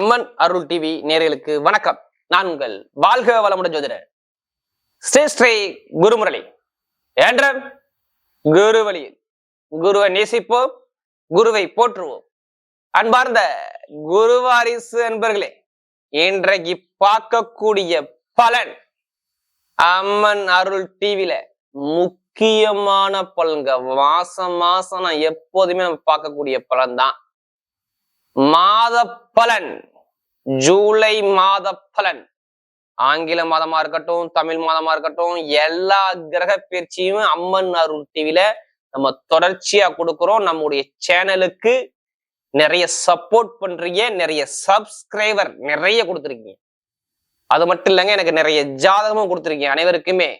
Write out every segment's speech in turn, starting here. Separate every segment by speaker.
Speaker 1: அம்மன் அருள் TV நேயர்களுக்கு வணக்கம். நான் உங்கள் வாழ்க வளமுடன் ஜோதிடர். ஸ்ரீ ஸ்ரீ குருமுரளி. என்ற குருவழியில் குருவை நேசிப்போம் குருவை போற்றுவோம். அன்பார்ந்த குருவாரிசு அன்பர்களே இன்றைக்கு பார்க்கக்கூடிய பலன் அம்மன் அருள் டிவியில முக்கியமான பலன்க மாசம் மாசம் நான் எப்போதுமே நம்ம பார்க்கக்கூடிய பலன் தான் மாத பலன். ஜூலை மாத பலன். ஆங்கில மாதமா இருக்கட்டும் தமிழ் மாதமா இருக்கட்டும் எல்லா கிரக பயிற்சியும் அம்மன் அருள் டிவில நம்ம தொடர்ச்சியா கொடுக்குறோம். நம்முடைய சேனலுக்கு நிறைய சப்போர்ட் பண்றீங்க நிறைய சப்ஸ்கிரைபர் நிறைய கொடுத்துருக்கீங்க. அது மட்டும் இல்லைங்க எனக்கு நிறைய ஜாதகமும் கொடுத்துருக்கீங்க. அனைவருக்குமே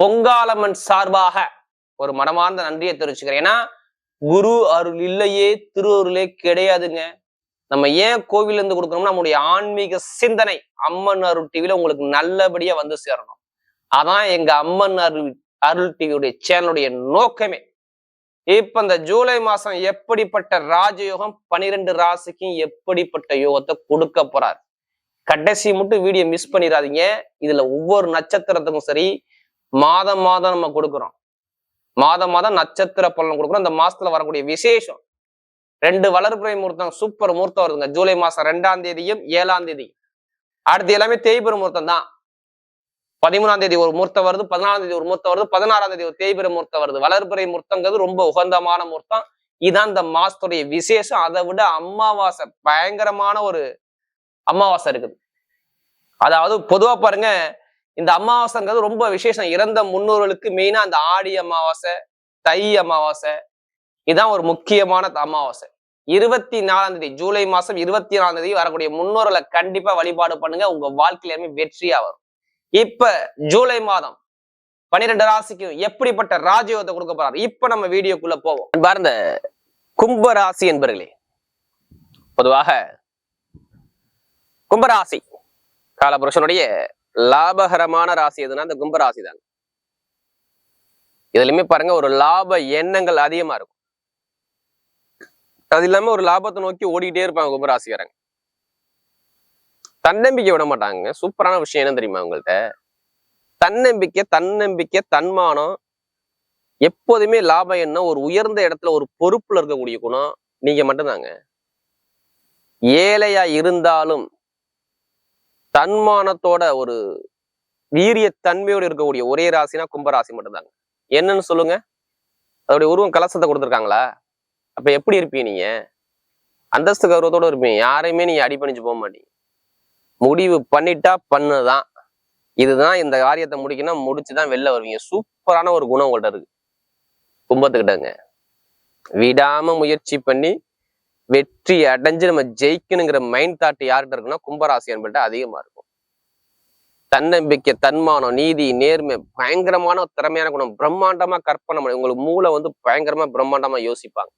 Speaker 1: பொங்காலம்மன் சார்பாக ஒரு மனமார்ந்த நன்றியை தெரிவிச்சுக்கிறேன். ஏன்னா குரு அருள் இல்லையே திரு அருளே கிடையாதுங்க. நம்ம ஏன் கோவில்ல இருந்து கொடுக்கணும்னா நம்முடைய ஆன்மீக சிந்தனை அம்மன் அருள் டிவில உங்களுக்கு நல்லபடியா வந்து சேரணும். அதான் எங்க அம்மன் அருள் அருள் டிவியுடைய சேனலுடைய நோக்கமே. இப்ப இந்த ஜூலை மாசம் எப்படிப்பட்ட ராஜயோகம் பனிரெண்டு ராசிக்கும் எப்படிப்பட்ட யோகத்தை கொடுக்க போறார்? கடைசி மட்டும் வீடியோ மிஸ் பண்ணிடாதீங்க. இதுல ஒவ்வொரு நட்சத்திரத்துக்கும் சரி மாதம் மாதம் நம்ம கொடுக்குறோம். மாதம் மாதம் நட்சத்திர பலன் கொடுக்குறோம். இந்த மாசத்துல வரக்கூடிய விசேஷம். ரெண்டு வளர்ப்புறை முகூர்த்தம் சூப்பர் முகூர்த்தம் வருதுங்க. ஜூலை மாசம் ரெண்டாம் தேதியும் ஏழாம் தேதியும். அடுத்து எல்லாமே தேய்பிர முகூர்த்தம் தான். பதிமூணாம் தேதி ஒரு முகூர்த்தம் வருது பதினாலாம் தேதி ஒரு முகூர்த்தம் வருது பதினாறாம் தேதி ஒரு தேய்பிர முகூர்த்தம் வருது. வளர்ப்புறை முகூர்த்தங்கிறது ரொம்ப உகந்தமான முகூர்த்தம். இதான் இந்த மாசத்துடைய விசேஷம். அதை விட அமாவாசை பயங்கரமான ஒரு அமாவாசை இருக்குது. அதாவது பொதுவா பாருங்க இந்த அமாவாசைங்கிறது ரொம்ப விசேஷம். இறந்த முன்னோர்களுக்கு மெயினா அந்த ஆடி அமாவாசை தை அமாவாசை இதுதான் ஒரு முக்கியமான அமாவாசை. இருபத்தி நாலாம் தேதி ஜூலை மாசம் இருபத்தி நாலாம் தேதி வரக்கூடிய முன்னோர்களை கண்டிப்பா வழிபாடு பண்ணுங்க. உங்க வாழ்க்கையிலுமே வெற்றியா வரும். இப்ப ஜூலை மாதம் பன்னிரெண்டு ராசிக்கும் எப்படிப்பட்ட ராஜயோகத்தை கொடுக்க போறாரு? இப்ப நம்ம வீடியோக்குள்ள போவோம். பாருந்த கும்ப ராசி என்பர்களே பொதுவாக கும்பராசி காலபுருஷனுடைய லாபகரமான ராசி எதுனா அந்த கும்பராசி தான் இதுலயுமே பாருங்க ஒரு லாப எண்ணங்கள் அதிகமா இருக்கும். அது இல்லாம ஒரு லாபத்தை நோக்கி ஓடிக்கிட்டே இருப்பாங்க கும்பராசிக்காரங்க. தன்னம்பிக்கை விட மாட்டாங்க சூப்பரான விஷயம் என்ன தெரியுமா உங்கள்ட்ட? தன்னம்பிக்கை தன்னம்பிக்கை தன்மானம். எப்போதுமே லாபம் என்ன? ஒரு உயர்ந்த இடத்துல ஒரு பொறுப்புல இருக்கக்கூடிய குணம் நீங்க மட்டும்தாங்க. ஏழையா இருந்தாலும் தன்மானத்தோட ஒரு வீரிய தன்மையோடு இருக்கக்கூடிய ஒரே ராசினா கும்பராசி மட்டும்தாங்க. என்னன்னு சொல்லுங்க. அதோடைய உருவம் கலசத்தை கொடுத்துருக்காங்களா? அப்ப எப்படி இருப்பீங்க நீங்க? அந்தஸ்து கௌரவத்தோட இருப்பீங்க. யாரையுமே நீங்க அடிப்பணிச்சு போக மாட்டீங்க. முடிவு பண்ணிட்டா பண்ணுதான். இதுதான் இந்த காரியத்தை முடிக்கணும் முடிச்சுதான் வெளில வருவீங்க. சூப்பரான ஒரு குணம் உங்கள்கிட்ட இருக்கு. கும்பத்துக்கிட்டங்க விடாம முயற்சி பண்ணி வெற்றி அடைஞ்சு நம்ம ஜெயிக்கணுங்கிற மைண்ட் தாட் யார்கிட்ட இருக்குன்னா கும்பராசி என்பட்ட அதிகமா இருக்கும். தன்னம்பிக்கை தன்மானம் நீதி நேர்மை பயங்கரமான திறமையான குணம். பிரம்மாண்டமா கற்பனை உங்களுக்கு மூளை வந்து பயங்கரமா பிரம்மாண்டமா யோசிப்பாங்க.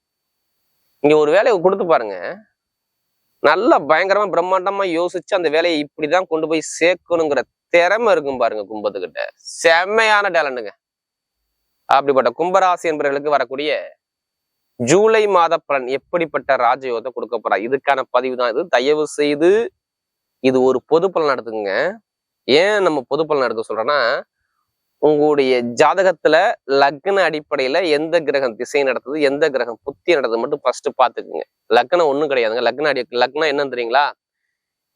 Speaker 1: இங்க ஒரு வேலையை கொடுத்து பாருங்க. நல்லா பயங்கரமா பிரம்மாண்டமா யோசிச்சு அந்த வேலையை இப்படிதான் கொண்டு போய் சேர்க்கணுங்கிற திறமை இருக்கும் பாருங்க கும்பத்துக்கிட்ட. செம்மையான டேலண்ட்டுங்க அப்படிப்பட்ட கும்பராசி என்பவர்களுக்கு வரக்கூடிய ஜூலை மாத பலன் எப்படிப்பட்ட ராஜயோகத்தை கொடுக்க போறா? இதுக்கான பதிவு தான் இது. தயவு செய்து இது ஒரு பொது பலன் நடத்துங்க ஏன் நம்ம பொது பலன் எடுக்க சொல்றோம்னா உங்களுடைய ஜாதகத்துல லக்ன அடிப்படையில எந்த கிரகம் திசை நடத்துது எந்த கிரகம் புத்தி நடத்துது மட்டும் ஃபர்ஸ்ட் பாத்துக்குங்க. லக்னம் ஒண்ணும் கிடையாதுங்க. லக்ன அடி லக்னம் என்னன்னு தெரியுங்களா?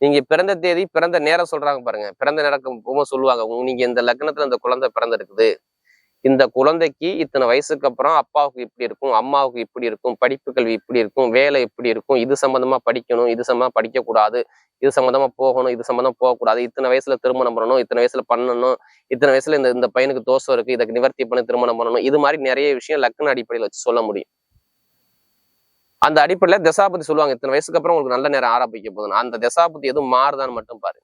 Speaker 1: நீங்க பிறந்த தேதி பிறந்த நேரம் சொல்றாங்க பாருங்க. பிறந்த நேரம் சொல்லுவாங்க நீங்க இந்த லக்னத்துல இந்த குழந்தை பிறந்திருக்குது. இந்த குழந்தைக்கு இத்தனை வயசுக்கு அப்புறம் அப்பாவுக்கு இப்படி இருக்கும் அம்மாவுக்கு இப்படி இருக்கும் படிப்பு கல்வி இப்படி இருக்கும் வேலை இப்படி இருக்கும் இது சம்பந்தமா படிக்கணும் இது சம்பந்தமா படிக்கக்கூடாது இது சம்பந்தமா போகணும் இது சம்பந்தமா போகக்கூடாது இத்தனை வயசுல திருமணம் பண்ணணும் இத்தனை வயசுல பண்ணணும் இத்தனை வயசுல இந்த இந்த பையனுக்கு தோசை இருக்கு இதை நிவர்த்தி பண்ணி திருமணம் பண்ணணும் இது மாதிரி நிறைய விஷயம் லக்ன அடிப்படையில் வச்சு சொல்ல முடியும். அந்த அடிப்படையில தசாபதி சொல்லுவாங்க இத்தனை வயசுக்கு அப்புறம் உங்களுக்கு நல்ல நேரம் ஆரம்பிக்க போதும் அந்த தசாபதி எதுவும் மாறுதான்னு மட்டும் பாரு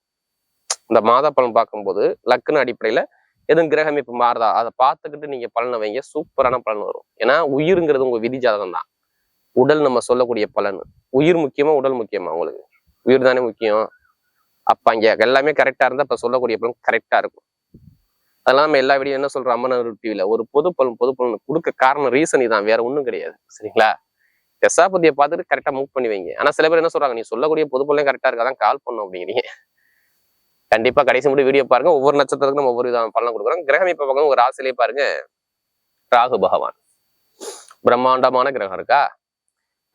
Speaker 1: இந்த மாதா பலன் பார்க்கும்போது லக்ன அடிப்படையில எதுவும் கிரகம் இப்ப மாறுதா? அதை பார்த்துக்கிட்டு நீங்க பலனை வைங்க. சூப்பரான பலன் வரும். ஏன்னா உயிருங்கிறது உங்க விதி ஜாதகம் தான். உடல் நம்ம சொல்லக்கூடிய பலன். உயிர் முக்கியமா உடல் முக்கியமா உங்களுக்கு? உயிர் தானே முக்கியம். அப்போ அங்கே எல்லாமே கரெக்டா இருந்தா இப்போ சொல்லக்கூடிய பலன் கரெக்டா இருக்கும். அதெல்லாம் நம்ம எல்லா வீடியோ என்ன சொல்கிறோம் அம்மன் டிவியில் ஒரு பொது பலன் பொது பலன் கொடுக்க காரணம் ரீசன் இதான். வேற ஒண்ணும் கிடையாது. சரிங்களா? தசாபதியை பார்த்துட்டு கரெக்டா மூவ் பண்ணி வைங்க. ஆனா சில பேர் என்ன சொல்றாங்க? நீ சொல்லக்கூடிய பொது பலனே கரெக்டாக இருக்காதான் கால் பண்ணும் அப்படிங்கிறீங்க. கண்டிப்பா கடைசி முடி வீடியோ பாருங்க. ஒவ்வொரு நட்சத்திரத்துக்கும் நம்ம ஒவ்வொரு விதமான பலன் கொடுக்குறோம். கிரகம் இப்ப பார்க்க உங்க ராசிலேயே பாருங்க. ராகு பகவான். பிரம்மாண்டமான கிரகம் இருக்கா?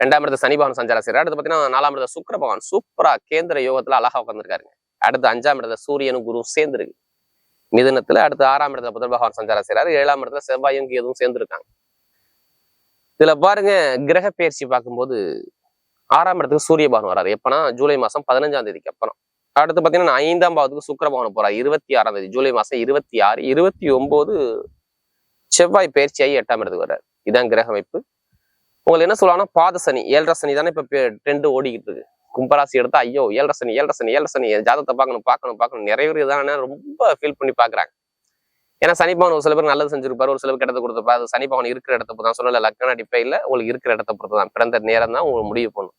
Speaker 1: ரெண்டாம் இடத்துல சனி பகவான் சஞ்சாரம் செய்யறாரு அடுத்து பாத்தீங்கன்னா நாலாம் இடத்துல சுக்கர பகவான். சூப்பரா கேந்திர யோகத்துல அழகா உட்காந்துருக்காருங்க அடுத்து அஞ்சாம் இடத்துல சூரியனும் குரு சேர்ந்துருக்கு. மிதனத்துல அடுத்து ஆறாம் இடத்துல புதன் பகவான் சஞ்சாரம் செய்யறாரு ஏழாம் இடத்துல செவ்வாயும் கேதுவும் சேர்ந்துருக்காங்க. இதுல பாருங்க கிரக பயிற்சி பார்க்கும்போது ஆறாம் இடத்துக்கு சூரிய பகவான் வராரு எப்பனா ஜூலை மாசம் பதினஞ்சாம் தேதிக்கு அப்புறம். அடுத்து பாத்தீங்கன்னா ஐந்தாம் பாவத்துக்கு சுக்கரபவனம் பகவான் இருபத்தி ஆறாம் தேதி ஜூலை மாசம் இருபத்தி ஆறு இருபத்தி ஒன்பது செவ்வாய் பயிற்சியாகி எட்டாம் இடத்துக்கு வர்றாரு. இதான் கிரக அமைப்பு. உங்களுக்கு என்ன சொல்லுவாங்கன்னா பாத சனி ஏழரை சனி தானே இப்ப ட்ரெண்டு ஓடிக்கிட்டு இருக்கு. கும்பராசி எடுத்தா ஐயோ ஏழரை சனி ஏழரை சனி ஏழரை சனி என் ஜாதகத்தை பார்க்கணும் பார்க்கணும் பார்க்கணும். நிறைய பேர் இதான ரொம்ப ஃபீல் பண்ணி பாக்குறாங்க ஏன்னா சனி ஒரு சில பேர் நல்லது செஞ்சிருப்பாரு ஒரு சில பேர் கெட்டது கொடுத்துருப்பாரு. அது சனி இருக்கிற இடத்த பொறுத்து தான் சொல்லல. லக்கண அடிப்படையில் உங்களுக்கு இருக்கிற இடத்த பொறுத்து தான். பிறந்த நேரம் தான் உங்களுக்கு முடிவு பண்ணும்.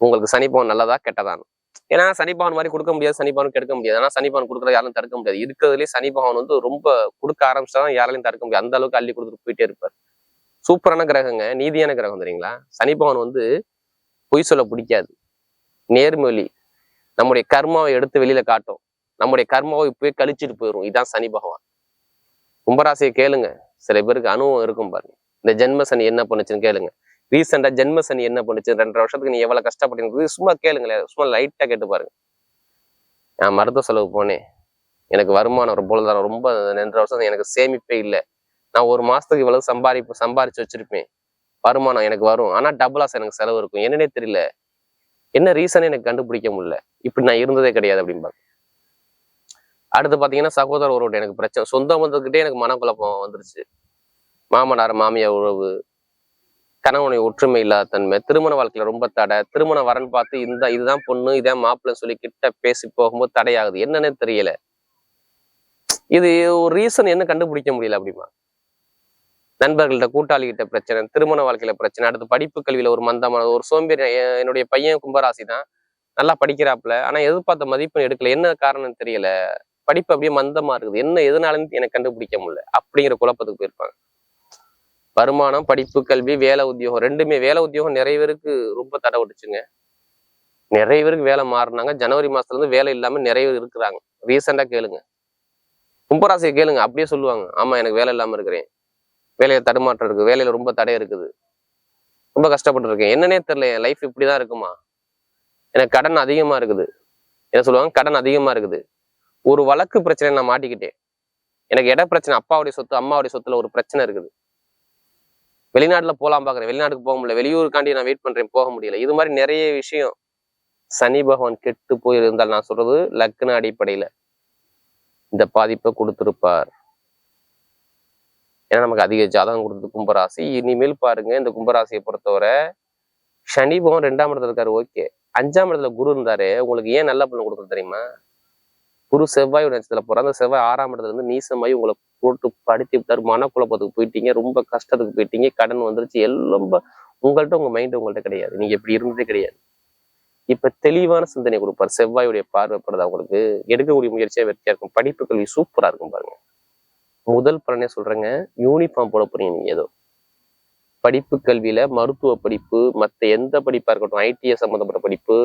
Speaker 1: உங்களுக்கு சனிபவன் நல்லதா கெட்டதான்னு. ஏன்னா சனிபகவான் மாதிரி கொடுக்க முடியாது சனி எடுக்க கெடுக்க முடியாது. ஏன்னா சனி பவன் கொடுக்குறது யாரும் தடுக்க முடியாது. இருக்கிறதுலேயே சனி பவன் வந்து ரொம்ப கொடுக்க ஆரம்பிச்சாதான் யாராலையும் தடுக்க முடியாது அந்த அளவுக்கு அள்ளி கொடுத்துட்டு போயிட்டே இருப்பார். சூப்பரான கிரகங்க நீதியான கிரகம் தெரியுங்களா? சனிபகவான் வந்து பொய் சொல்ல பிடிக்காது. நேர்மொழி. நம்முடைய கர்மாவை எடுத்து வெளியில காட்டும். நம்முடைய கர்மாவை இப்பவே கழிச்சிட்டு போயிடும் இதுதான் சனி பகவான். கும்பராசியை கேளுங்க. சில பேருக்கு அனுபவம் இருக்கும் பாருங்க. இந்த ஜென்ம சனி என்ன பண்ணுச்சுன்னு கேளுங்க. ரீசெண்டா ஜென்ம சனி என்ன பண்ணுச்சு? ரெண்டரை வருஷத்துக்கு நீ எவ்வளவு கஷ்டப்பட்டு சும்மா கேளுங்களேன் சும்மா லைட்டா கேட்டு பாருங்க. நான் மருத்துவ செலவு போனேன். எனக்கு வருமானம் ஒரு பொருளாதாரம் ரொம்ப ரெண்டரை வருஷம் எனக்கு சேமிப்பே இல்லை. நான் ஒரு மாசத்துக்கு இவ்வளவு சம்பாதிப்பு சம்பாரிச்சு வச்சிருப்பேன். வருமானம் எனக்கு வரும். ஆனா டபுளாஸ் எனக்கு செலவு இருக்கும். என்னன்னே தெரியல. என்ன ரீசன் எனக்கு கண்டுபிடிக்க முடியல. இப்படி நான் இருந்ததே கிடையாது அப்படிம்பாங்க அடுத்து பாத்தீங்கன்னா சகோதர உறவு எனக்கு பிரச்சனை. சொந்த வந்ததுக்கிட்டே எனக்கு மனக்குழப்பம் வந்துருச்சு. மாமனார் மாமியார் உறவு கணவனை ஒற்றுமை இல்லாத தன்மை திருமண வாழ்க்கையில ரொம்ப தடை திருமண வரன் பார்த்து இந்த இதுதான் பொண்ணு இதான் மாப்பிள்ளன்னு சொல்லி கிட்ட பேசி போகும்போது தடையாகுது. என்னன்னே தெரியல. இது ஒரு ரீசன் என்ன கண்டுபிடிக்க முடியல அப்படிமா? நண்பர்கள்ட்ட கூட்டாளிகிட்ட பிரச்சனை திருமண வாழ்க்கையில பிரச்சனை அடுத்து படிப்பு கல்வியில ஒரு மந்தமான ஒரு சோம்பேறி என்னுடைய பையன் கும்பராசி தான் நல்லா படிக்கிறாப்புல ஆனா எதிர்பார்த்த மதிப்பெண் எடுக்கல. என்ன காரணம் தெரியல. படிப்பு அப்படியே மந்தமா இருக்குது. என்ன எதனாலன்னு எனக்கு கண்டுபிடிக்க முடியல. அப்படிங்கிற குழப்பத்துக்கு போயிருப்பாங்க. வருமானம் படிப்பு கல்வி வேலை உத்தியோகம் ரெண்டுமே வேலை உத்தியோகம் நிறைய பேருக்கு ரொம்ப தடை விட்டுச்சுங்க. நிறைய பேருக்கு வேலை மாறினாங்க. ஜனவரி மாசத்துல இருந்து வேலை இல்லாம நிறைய பேர் இருக்கிறாங்க. ரீசெண்டா கேளுங்க. கும்பராசியை கேளுங்க. அப்படியே சொல்லுவாங்க. ஆமா எனக்கு வேலை இல்லாம இருக்கிறேன். வேலையில தடுமாற்றம் இருக்கு. வேலையில ரொம்ப தடை இருக்குது. ரொம்ப கஷ்டப்பட்டு இருக்கேன் என்னன்னே தெரியல. என் லைஃப் இப்படிதான் இருக்குமா? எனக்கு கடன் அதிகமா இருக்குது. என்ன சொல்லுவாங்க? கடன் அதிகமா இருக்குது. ஒரு வழக்கு பிரச்சனை நான் மாட்டிக்கிட்டேன். எனக்கு இட பிரச்சனை அப்பாவுடைய சொத்து அம்மாவுடைய சொத்துல ஒரு பிரச்சனை இருக்குது. வெளிநாட்டுல போகலாம் பார்க்குறேன் வெளிநாட்டுக்கு போக முடியல. வெளியூருக்காண்டி நான் வெயிட் பண்ணுறேன் போக முடியல. இது மாதிரி நிறைய விஷயம் சனி பகவான் கெட்டு போயிருந்தால் நான் சொல்றது லக்ன அடிப்படையில. இந்த பாதிப்பை கொடுத்துருப்பார். ஏன்னா நமக்கு அதிக ஜாதகம் கொடுத்தது கும்பராசி. இனிமேல் பாருங்க இந்த கும்பராசியை பொறுத்தவரை சனி பகவான் ரெண்டாம் இடத்துல இருக்காரு. ஓகே. அஞ்சாம் இடத்துல குரு இருந்தாரு. உங்களுக்கு ஏன் நல்ல பலன் கொடுக்குறது தெரியுமா? குரு செவ்வாய் நட்சத்திரத்துல போற அந்த செவ்வாய் ஆறாம் இடத்துல இருந்து நீசமாயி உங்களை போட்டு படுத்தி விட்டார். மனக்குழப்பத்துக்கு போயிட்டீங்க. ரொம்ப கஷ்டத்துக்கு போயிட்டீங்க. கடன் வந்துருச்சு. எல்லாம் உங்கள்கிட்ட உங்க மைண்ட் உங்கள்கிட்ட கிடையாது. நீங்க இப்படி இருந்ததே கிடையாது. இப்ப தெளிவான சிந்தனை கொடுப்பார். செவ்வாயுடைய பார்வைப்படுறது அவங்களுக்கு எடுக்கக்கூடிய முயற்சியா வெற்றியா இருக்கும். படிப்பு கல்வி சூப்பரா இருக்கும் பாருங்க. முதல் பலனே சொல்றேங்க. யூனிஃபார்ம் போட போறீங்க நீங்க ஏதோ. படிப்பு கல்வியில மருத்துவ படிப்பு மற்ற எந்த படிப்பா இருக்கட்டும் ஐடிஐ சம்மந்தப்பட்ட படிப்பு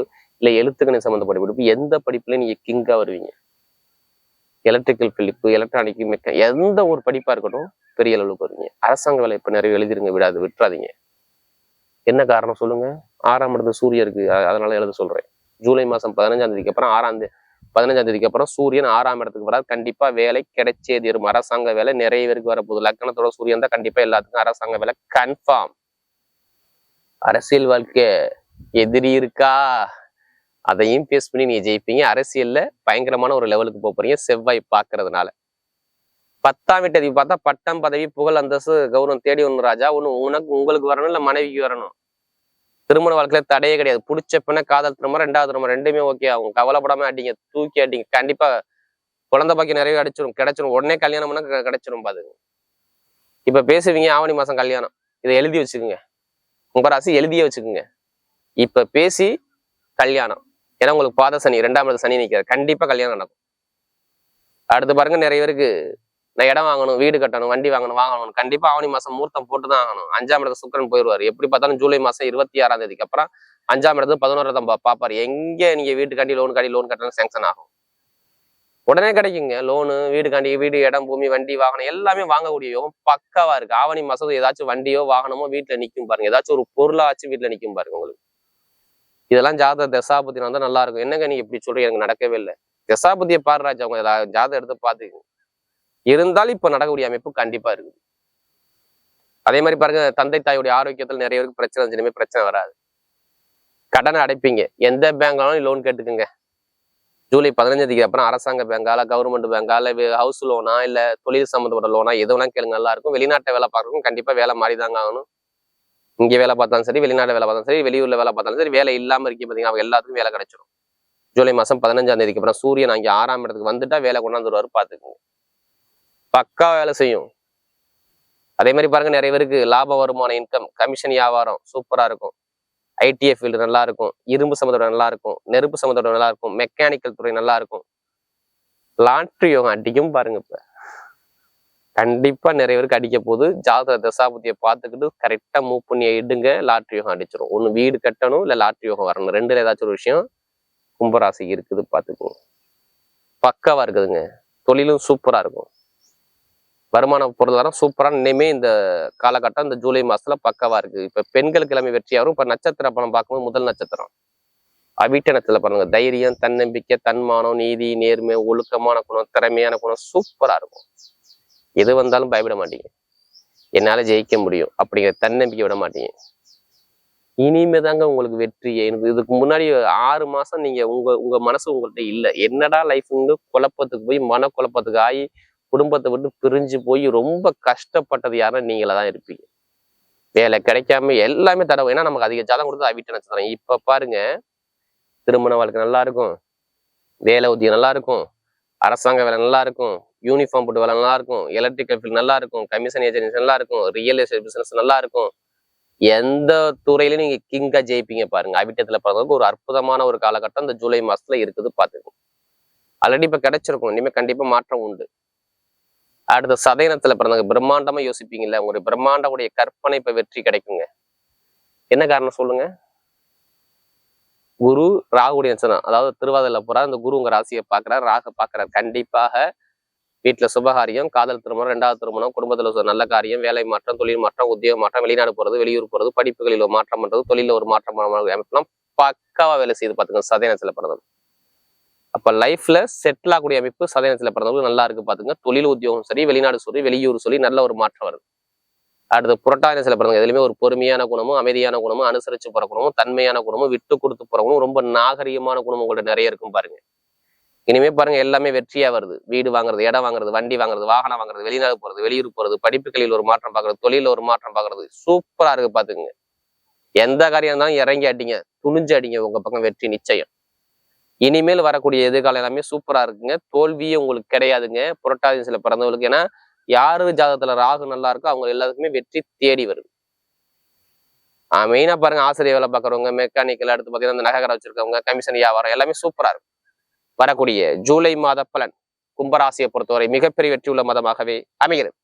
Speaker 1: இல்ல எழுத்துக்கணை சம்மந்தப்பட்ட படிப்பு எந்த படிப்புல நீங்க கிங்கா வருவீங்க. எலக்ட்ரிக்கல் பிழிப்பு எலக்ட்ரானிக் மெக்க எந்த ஒரு படிப்பா இருக்கட்டும் பெரிய அளவுக்கு வருவீங்க. அரசாங்க வேலை இப்போ நிறைய எழுதிருங்க விடாது விட்டுறாதீங்க. என்ன காரணம் சொல்லுங்க? ஆறாம் இடத்துல சூரியன் இருக்கு அதனால எழுத சொல்றேன். ஜூலை மாசம் பதினஞ்சாம் தேதிக்கு அப்புறம் ஆறாம் தேதி பதினஞ்சாம் தேதிக்கு அப்புறம் சூரியன் ஆறாம் இடத்துக்கு வராது. கண்டிப்பா வேலை கிடைச்சே தீரும். அரசாங்க வேலை நிறைய பேருக்கு வரப்போகுது. லக்கணத்தோட சூரியன் தான் கண்டிப்பா எல்லாத்துக்கும் அரசாங்க வேலை கன்ஃபார்ம் அரசியல் வாழ்க்கை எதிரி இருக்கா? அதையும் பேஸ் பண்ணி நீங்க ஜெயிப்பீங்க. அரசியல்ல பயங்கரமான ஒரு லெவலுக்கு போக போறீங்க. செவ்வாய் பார்க்கறதுனால. பத்தாம் வீட்டதி பார்த்தா பட்டம் பதவி புகழ் அந்தஸ்து கௌரவம் தேடி ஒன்று ராஜா. ஒண்ணு உனக்கு உங்களுக்கு வரணும் இல்ல மனைவிக்கு வரணும். திருமண வாழ்க்கையில தடையே கிடையாது. பிடிச்ச பின்ன காதல் திரும்ப ரெண்டாவது திருமணம் ரெண்டுமே ஓகே ஆகும். கவலைப்படாம அடிங்க. தூக்கி அடிங்க. கண்டிப்பா குழந்தை பாக்கி நிறைய அடிச்சிடும் கிடைச்சிடும் உடனே கல்யாணம் பண்ணா கிடைச்சிடும் கிடைச்சிரும் பாத்துங்க. இப்ப பேசுவீங்க. ஆவணி மாசம் கல்யாணம். இதை எழுதி வச்சுக்கோங்க. உங்க ராசி எழுதியே வச்சுக்கோங்க. இப்ப பேசி கல்யாணம். ஏன்னா உங்களுக்கு பாத சனி ரெண்டாம் இடத்து சனி நிற்கிறார் கண்டிப்பா கல்யாணம் நடக்கும். அடுத்து பாருங்க நிறைய பேருக்கு நான் இடம் வாங்கணும் வீடு கட்டணும் வண்டி வாங்கணும் வாங்கணும். கண்டிப்பா ஆவணி மாசம் முகூர்த்தம் போட்டு தான் ஆகணும். அஞ்சாம் இடத்து சுக்கரன் போயிடுவார். எப்படி பார்த்தாலும் ஜூலை மாசம் இருபத்தி ஆறாம் தேதிக்கு அப்புறம் அஞ்சாம் இடத்து பதினோராம் பா பாப்பாரு. எங்க நீங்க வீட்டுக்காண்டி லோன் காண்டி லோன் கட்டணும் சேங்ஷன் ஆகும். உடனே கிடைக்குங்க. லோனு வீடுக்காண்டி வீடு இடம் பூமி வண்டி வாகனம் எல்லாமே வாங்கக்கூடிய யோகம் பக்காவா இருக்கு. ஆவணி மாசம் ஏதாச்சும் வண்டியோ வாகனமோ வீட்டுல நிக்கும் பாருங்க. ஏதாச்சும் ஒரு பொருளாச்சும் வீட்டுல நிக்கும் பாருங்க உங்களுக்கு. இதெல்லாம் ஜாதக தசாபதி வந்தா நல்லா இருக்கும். என்னங்க நீங்க இப்படி சொல்றீங்க? எனக்கு நடக்கவே இல்லை. தசாபதியை பாடுறாச்சு அவங்க ஜாதகம் எடுத்து பாத்துக்கோங்க இருந்தாலும் இப்ப நடக்கக்கூடிய அமைப்பு கண்டிப்பா இருக்குது. அதே மாதிரி பாருங்க தந்தை தாயுடைய ஆரோக்கியத்துல நிறைய பேருக்கு பிரச்சனை இருந்துச்சுமே பிரச்சனை வராது. கடனை அடைப்பீங்க. எந்த பேங்காலும் லோன் கேட்டுக்குங்க. ஜூலை பதினஞ்சாந்தேதிக்கு அப்புறம் அரசாங்க பேங்கால கவர்மெண்ட் பேங்கால ஹவுஸ் லோனா இல்ல தொழில் சம்மந்தப்பட்ட லோனா எது கேளுங்க நல்லா இருக்கும். வெளிநாட்டை வேலை பார்க்கறவங்க கண்டிப்பா வேலை மாறி தாங்க ஆகணும். இங்க வேலை பார்த்தாலும் சரி வெளிநாட்டு வேலை பார்த்தாலும் சரி வெளியூர்ல வேலை பார்த்தாலும் சரி வேலை இல்லாமல் இருக்கீங்க பாத்தீங்கன்னா அவங்க எல்லாத்துக்கும் வேலை கிடைச்சிடும் ஜூலை மாதம் பதினஞ்சாம் தேதிக்கு அப்புறம் சூரியன் அங்கே ஆறாம் இடத்துக்கு வந்துட்டா வேலை கொண்டாந்துருவாரு பார்த்துக்குங்க. பக்கா வேலை செய்யும். அதே மாதிரி பாருங்க நிறைய பேருக்கு லாப வருமான இன்கம் கமிஷன் வியாபாரம் சூப்பரா இருக்கும். ஐடிஎஃப் ஃபீல்டு நல்லா இருக்கும். இரும்பு சம்மந்தோட நல்லா இருக்கும். நெருப்பு சம்மந்தோட நல்லா இருக்கும். மெக்கானிக்கல் துறை நல்லா இருக்கும். லாட்ரி யோகம் அடிக்கும் பாருங்க இப்போ. கண்டிப்பா நிறைய பேருக்கு அடிக்க போகுது. ஜாதக தசாபதியை பார்த்துக்கிட்டு கரெக்டா மூவ் பண்ணி இடுங்க லாட்ரி யோகம் அடிச்சிடும் ஒண்ணு வீடு கட்டணும் இல்ல லாட்ரி யோகம் வரணும். ரெண்டுல ஏதாச்சும் ஒரு விஷயம் கும்பராசி இருக்குது பாத்துக்கோங்க பக்காவா இருக்குதுங்க. தொழிலும் சூப்பரா இருக்கும். வருமான பொருளாதாரம் சூப்பரா இனிமே இந்த காலகட்டம் இந்த ஜூலை மாசத்துல பக்கவா இருக்கு. இப்ப பெண்களுக்கு எல்லாமே வெற்றியாகும் இப்ப நட்சத்திர பணம் பார்க்கும்போது முதல் நட்சத்திரம். அவிட்ட நட்சத்திர பாருங்க. தைரியம் தன்னம்பிக்கை தன்மானம் நீதி நேர்மை ஒழுக்கமான குணம் திறமையான குணம் சூப்பரா இருக்கும். எது வந்தாலும் பயப்பட மாட்டீங்க. என்னால் ஜெயிக்க முடியும். அப்படிங்கிற தன்னம்பிக்கை விட மாட்டீங்க. இனிமே தாங்க உங்களுக்கு வெற்றி. எனக்கு இதுக்கு முன்னாடி ஆறு மாதம் நீங்கள் உங்கள் உங்கள் மனசு உங்கள்கிட்ட இல்லை. என்னடா லைஃப்னு குழப்பத்துக்கு போய் மன குழப்பத்துக்கு ஆகி குடும்பத்தை விட்டு பிரிஞ்சு போய் ரொம்ப கஷ்டப்பட்டது யாரும் நீங்களே தான் இருப்பீங்க. வேலை கிடைக்காம எல்லாமே தடவை ஏன்னா நமக்கு அதிக ஜாதம் கொடுத்து அவிட்ட நட்சத்திரம். இப்போ பாருங்க திருமண வாழ்க்கை நல்லா இருக்கும். வேலை உத்தியம் நல்லா இருக்கும். அரசாங்க வேலை நல்லா இருக்கும் யூனிஃபார்ம் போட்டு வேலை நல்லா இருக்கும் எலக்ட்ரிக்கல் ஃபீல்ட் நல்லா இருக்கும் கமிஷன் ஏஜென்சி நல்லா இருக்கும் ரியல் எஸ்டேட் பிசினஸ் நல்லா இருக்கும் எந்த துறையிலும் நீங்க கிங்கா ஜெயிப்பீங்க பாருங்க. அவிட்டத்துல பிறந்தவங்க ஒரு அற்புதமான ஒரு காலகட்டம் இந்த ஜூலை மாசத்துல இருக்குது பாத்துக்கோங்க ஆல்ரெடி இப்ப கிடைச்சிருக்கும். இனிமே கண்டிப்பா மாற்றம் உண்டு. அடுத்த சதயனத்துல பிறந்தவங்க பிரம்மாண்டமா யோசிப்பீங்கல்ல. உங்களுடைய பிரம்மாண்டமுடைய கற்பனை இப்ப வெற்றி கிடைக்குங்க. என்ன காரணம் சொல்லுங்க? குரு ராகுடைய நட்சத்திரம் அதாவது திருவாதிரை போறா அந்த குரு உங்க ராசியை பாக்குறாரு ராக பாக்குறாரு கண்டிப்பாக வீட்டுல சுபகாரியம் காதல் திருமணம் ரெண்டாவது திருமணம் குடும்பத்துல நல்ல காரியம் வேலை மாற்றம் தொழில் மாற்றம் உத்தியோக மாற்றம் வெளிநாடு போறது வெளியூர் போறது படிப்புகளில் ஒரு மாற்றம் பண்றது தொழில ஒரு மாற்றம் அமைப்பெல்லாம் பக்காவா வேலை செய்து பாத்துங்க சதயனத்துல பிறந்தது அப்ப லைஃப்ல செட்டில் ஆகக்கூடிய அமைப்பு சதயனத்துல பிறந்தவங்களுக்கு நல்லா இருக்கு பாத்துங்க தொழில் உத்தியோகம் சரி வெளிநாடு சொல்லி வெளியூர் சொல்லி நல்ல ஒரு மாற்றம் வருது. அடுத்து புரட்டாதினத்துல பிறந்தவங்க எதுலையுமே ஒரு பொறுமையான குணமும் அமைதியான குணமும் அனுசரிச்சு போற குணமும் தன்மையான குணமும் விட்டு கொடுத்து போற குணமும் ரொம்ப நாகரிகமான குணம் உங்கள்ட்ட நிறைய இருக்கும் பாருங்க. இனிமே பாருங்க எல்லாமே வெற்றியா வருது. வீடு வாங்குறது இடம் வாங்குறது வண்டி வாங்குறது வாகனம் வாங்குறது வெளிநாடு போறது வெளியூர் போறது படிப்புகளில் ஒரு மாற்றம் பாக்குறது தொழில ஒரு மாற்றம் பார்க்கறது சூப்பரா இருக்கு பாத்துங்க எந்த காரியம் இருந்தாலும் இறங்கி அடிங்க துணிஞ்சு அடிங்க உங்க பக்கம் வெற்றி நிச்சயம். இனிமேல் வரக்கூடிய எதிர்காலம் எல்லாமே சூப்பரா இருக்குங்க. தோல்வியே உங்களுக்கு கிடையாதுங்க. புரட்டாதி சில பிறந்தவங்களுக்கு ஏன்னா யாரு ஜாதகத்துல ராகு நல்லா இருக்கோ அவங்க எல்லாத்துக்குமே வெற்றி தேடி வருது. ஆஹ் மெயினா பாருங்க ஆசிரியர் வேலை பார்க்குறவங்க மெக்கானிக்கல் அடுத்து பாத்தீங்கன்னா இந்த நகை வச்சிருக்கவங்க கமிஷன் வியாபாரம் எல்லாமே சூப்பரா இருக்கும். வரக்கூடிய ஜூலை மாத பலன் கும்பராசியை பொறுத்தவரை மிகப்பெரிய வெற்றி உள்ள மதமாகவே அமைகிறது.